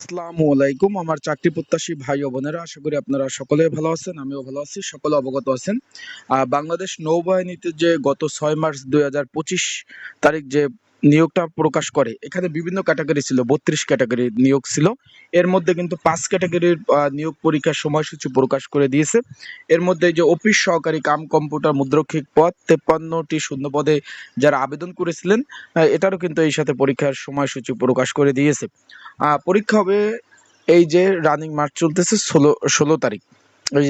আসসালামু আলাইকুম, আমার চাকরি প্রত্যাশী ভাই ও বোনেরা, আশা করি আপনারা সকলে ভালো আছেন, আমিও ভালো আছি, সকলে অবগত আছেন। বাংলাদেশ নৌবাহিনীতে যে গত ছয় মার্চ দুই হাজার পঁচিশ তারিখ যে নিয়োগটা প্রকাশ করে। এখানে বিভিন্ন ক্যাটাগরি ছিল, বত্রিশ ক্যাটাগরি নিয়োগ ছিল। এর মধ্যে কিন্তু পাঁচ ক্যাটাগরির নিয়োগ পরীক্ষার সময়সূচি প্রকাশ করে দিয়েছে। এর মধ্যে যে অফিস সহকারী কাম কম্পিউটার মুদ্রক্ষিক পদ, তেপ্পান্নটি শূন্য পদে যারা আবেদন করেছিলেন এটারও কিন্তু এই সাথে পরীক্ষার সময়সূচি প্রকাশ করে দিয়েছে। পরীক্ষা হবে এই যে রানিং মার্চ চলতেছে ষোলো ষোলো তারিখ। এই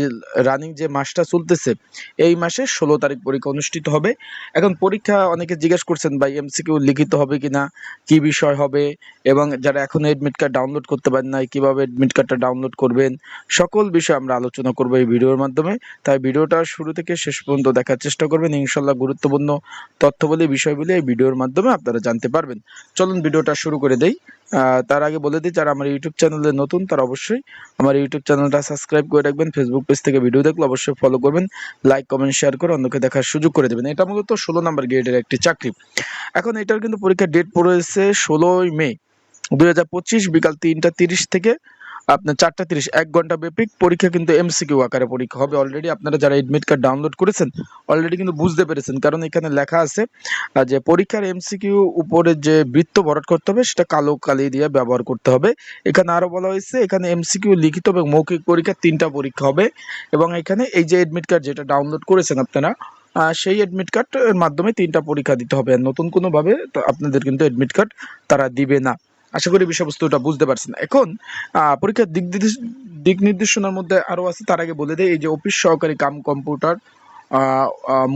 রানিং যে মাসটা চলতেছে, এই মাসে ষোলো তারিখ পরীক্ষা অনুষ্ঠিত হবে। এখন পরীক্ষা অনেকে জিজ্ঞেস করছেন, ভাই এমসিকিউ লিখিত হবে কি না কী বিষয় হবে? এবং যারা এখনও এডমিট কার্ড ডাউনলোড করতে পারেন নাই, কীভাবে এডমিট কার্ডটা ডাউনলোড করবেন? সকল বিষয় আমরা আলোচনা করব এই ভিডিওর মাধ্যমে। তাই ভিডিওটা শুরু থেকে শেষ পর্যন্ত দেখার চেষ্টা করবেন। ইনশাল্লাহ গুরুত্বপূর্ণ তথ্যবলী বিষয়গুলি এই ভিডিওর মাধ্যমে আপনারা জানতে পারবেন। চলুন ভিডিওটা শুরু করে দেই। তার আগে বলে দিই, যারা আমার ইউটিউব চ্যানেলে নতুন, তারা অবশ্যই আমার ইউটিউব চ্যানেলটা সাবস্ক্রাইব করে রাখবেন। ফেসবুক পেজ থেকে ভিডিও দেখলে অবশ্যই ফলো করবেন। লাইক কমেন্ট শেয়ার করে অন্যকে দেখার সুযোগ করে দেবেন। এটা মূলত ষোলো নম্বর গ্রেডের একটি চাকরি। এখন এটার কিন্তু পরীক্ষার ডেট পড়েছে ষোলোই মে দু হাজার পঁচিশ, বিকাল তিনটা তিরিশ থেকে আপনার চারটা তিরিশ, এক ঘণ্টা ব্যাপী পরীক্ষা কিন্তু এমসিকিউ আকারে পরীক্ষা হবে। অলরেডি আপনারা যারা এডমিট কার্ড ডাউনলোড করেছেন অলরেডি কিন্তু বুঝতে পেরেছেন। কারণ এখানে লেখা আছে যে পরীক্ষার এমসিকিউ উপরে যে বৃত্ত ভরাট করতে হবে, সেটা কালো কালি দিয়ে ব্যবহার করতে হবে। এখানে আরও বলা হয়েছে, এখানে এমসিকিউ লিখিত এবং মৌখিক পরীক্ষা তিনটা পরীক্ষা হবে। এবং এখানে এই যে এডমিট কার্ড যেটা ডাউনলোড করেছেন আপনারা সেই এডমিট কার্ডের মাধ্যমে তিনটা পরীক্ষা দিতে হবে। নতুন কোনোভাবে আপনাদের কিন্তু এডমিট কার্ড তারা দিবে না। আশা করি বিষয়বস্তুটা বুঝতে পারছেন। এখন পরীক্ষার দিক দিক নির্দেশনার মধ্যে আরও আছে, তার আগে বলে দেয় এই যে অফিস সহকারী কাম কম্পিউটার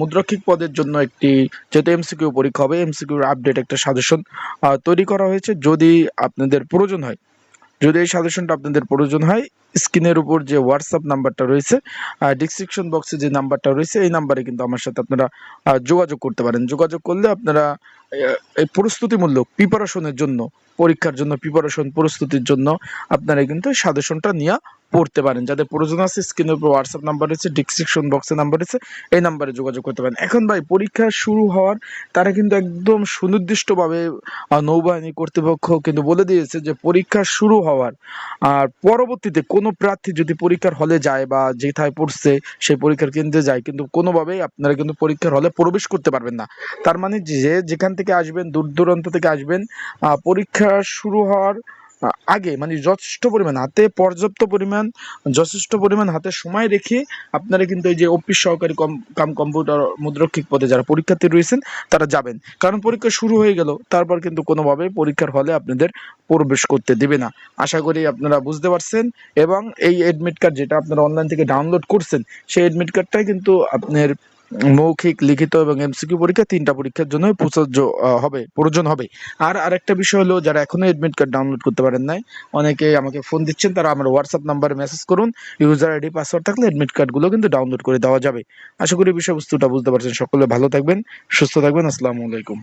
মুদ্রাক্ষিক পদের জন্য একটি, যেহেতু এমসিকিউ পরীক্ষা হবে, এমসিকিউর আপডেট একটা সাজেশন তৈরি করা হয়েছে। যদি আপনাদের প্রয়োজন হয় যদি এই সাজেশনটা আপনাদের প্রয়োজন হয় স্ক্রিনের উপর যে হোয়াটসঅ্যাপ নাম্বারটা রয়েছে ডিসক্রিপশন বক্সে যে নাম্বারটা রয়েছে, এই নাম্বারে কিন্তু আমার সাথে আপনারা যোগাযোগ করতে পারেন। যোগাযোগ করলে আপনারা এই প্রস্তুতিমূলক প্রিপারেশনের জন্য, পরীক্ষার জন্য প্রিপারেশন প্রস্তুতির জন্য আপনারা কিন্তু সাজেশনটা নিয়ে পড়তে পারেন। যাদের প্রয়োজন আছে স্ক্রিনের উপর হোয়াটসঅ্যাপ নাম্বার রয়েছে ডিসক্রিপশন বক্সে নাম্বার রয়েছে, এই নাম্বারে যোগাযোগ করতে পারেন। এখন ভাই, পরীক্ষা শুরু হওয়ার, তারা কিন্তু একদম সুনির্দিষ্টভাবে নৌবাহিনী কর্তৃপক্ষ কিন্তু বলে দিয়েছে যে পরীক্ষা শুরু হওয়ার, আর পরবর্তীতে কোনো প্রার্থী যদি পরীক্ষার হলে যায় বা যেথায় পড়ছে, সেই পরীক্ষার কেন্দ্রে যায়, কিন্তু কোনোভাবেই আপনারা কিন্তু পরীক্ষার হলে প্রবেশ করতে পারবেন না। তার মানে যে যেখান থেকে আসবেন, দূর দূরান্ত থেকে আসবেন পরীক্ষা শুরু হওয়ার আগে মানে যথেষ্ট পরিমাণ, হাতে পর্যাপ্ত পরিমাণ, যথেষ্ট পরিমাণ হাতে সময় রেখে আপনারা কিন্তু এই যে অফিস সহকারী কম, কাম কম্পিউটার মুদ্রক্ষিক পদে যারা পরীক্ষার্থী রয়েছেন, তারা যাবেন। কারণ পরীক্ষা শুরু হয়ে গেল, তারপর কিন্তু কোনোভাবে পরীক্ষার হলে আপনাদের প্রবেশ করতে দেবে না। আশা করি আপনারা বুঝতে পারছেন এবং এই এডমিট কার্ড যেটা আপনারা অনলাইন থেকে ডাউনলোড করছেন, সেই এডমিট কার্ডটাই কিন্তু আপনার মৌখিক, লিখিত এবং এমসিকিউ পরীক্ষা তিনটা পরীক্ষার জন্য প্রযোজ্য হবে, প্রয়োজন হবে। আর আরেকটা বিষয় হলো, যারা এখনও এডমিট কার্ড ডাউনলোড করতে পারেন নাই, অনেকে আমাকে ফোন দিচ্ছেন, তারা আমার হোয়াটসঅ্যাপ নাম্বারে মেসেজ করুন। ইউজার আইডি পাসওয়ার্ড থাকলে এডমিট কার্ডগুলো কিন্তু ডাউনলোড করে দেওয়া যাবে। আশা করি বিষয়বস্তুটা বুঝতে পারছেন। সকলে ভালো থাকবেন, সুস্থ থাকবেন। আসসালামু আলাইকুম।